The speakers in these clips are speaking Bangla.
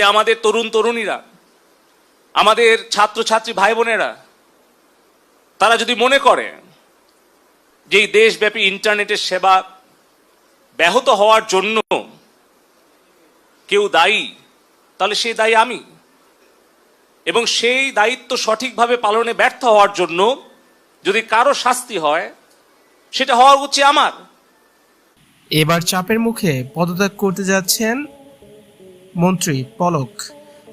আমাদের তরুণ তরুণীরা, আমাদের ছাত্রছাত্রী ভাই বোনেরা তারা যদি মনে করে যে এই দেশব্যাপী ইন্টারনেটের সেবা ব্যাহত হওয়ার জন্য কেউ দায়ী, তাহলে সেই দায়ী আমি। এবং সেই দায়িত্ব সঠিকভাবে পালনে ব্যর্থ হওয়ার জন্য যদি কারও শাস্তি হয়, সেটা হওয়া উচিত আমার। এবার চাপের মুখে পদত্যাগ করতে যাচ্ছেন মন্ত্রী পলক।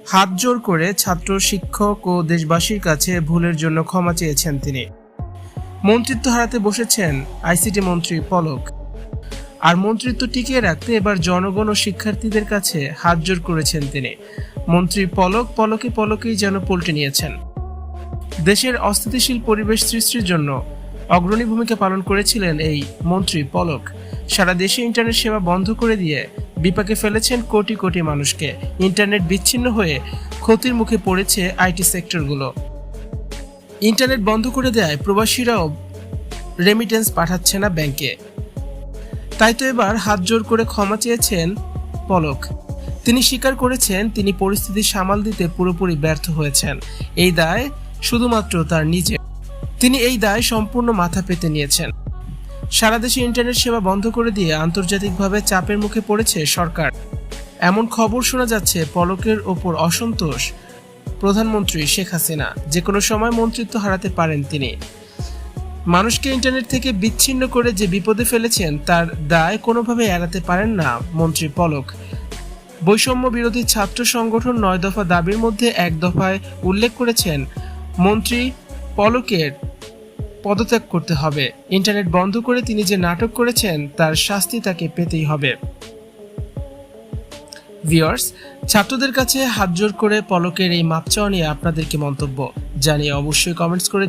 হাত জোর করে ছাত্র, শিক্ষক ও দেশবাসীর কাছে ভুলের জন্য ক্ষমা চেয়েছেন তিনি। মন্ত্রিত্ব হারাতে বসেছেন আইসিটি মন্ত্রী পলক। আর মন্ত্রিত্ব টিকিয়ে রাখতে এবার জনগণ ও শিক্ষার্থীদের কাছে হাত জোর করেছেন তিনি। মন্ত্রী পলক পলকে পলকেই যেন পল্টে নিয়েছেন। দেশের অস্থিতিশীল পরিবেশ সৃষ্টির জন্য অগ্রণী ভূমিকা পালন করেছিলেন এই মন্ত্রী পলক। সারা দেশে ইন্টারনেট সেবা বন্ধ করে দিয়ে বিপাকে ফেলেছেন কোটি কোটি মানুষকে। ইন্টারনেট বিচ্ছিন্ন হয়ে ক্ষতির মুখে পড়েছে আইটি সেক্টরগুলো। ইন্টারনেট বন্ধ করে দেয় প্রবাসীরাও রেমিটেন্স পাঠাচ্ছে না ব্যাংকে। তাই তো এবার হাত জোর করে ক্ষমা চেয়েছেন পলক। তিনি স্বীকার করেছেন তিনি পরিস্থিতি সামাল দিতে পুরোপুরি ব্যর্থ হয়েছেন। এই দায় শুধুমাত্র তার নিজে তিনি এই দায় সম্পূর্ণ মাথা পেতে নিয়েছেন। সারা দেশে ইন্টারনেট সেবা বন্ধ করে দিয়ে আন্তর্জাতিকভাবে চাপের মুখে পড়েছে সরকার। এমন খবর শোনা যাচ্ছে পলকের ওপর অসন্তোষ প্রধানমন্ত্রী শেখ হাসিনা। যে কোনো সময় মন্ত্রিত্ব হারাতে পারেন তিনি। মানুষকে ইন্টারনেট থেকে বিচ্ছিন্ন করে যে বিপদে ফেলেছেন, তার দায় কোনোভাবে এড়াতে পারেন না মন্ত্রী পলক। বৈষম্য বিরোধী ছাত্র সংগঠন নয় দফা দাবির মধ্যে এক দফায় উল্লেখ করেছেন মন্ত্রী পলকের পদত্যাগ করতে হবে। ইন্টারনেট বন্ধ করে তিনি যে নাটক করেছেন, তার শাস্তি তাকে পেতেই হবে। ভিওর্স ছাত্রদের কাছে হাত জোর করে পলকের এই মাপ চাওয়া নিয়ে আপনাদেরকে মন্তব্য। জানিয়ে অবশ্যই কমেন্টস করে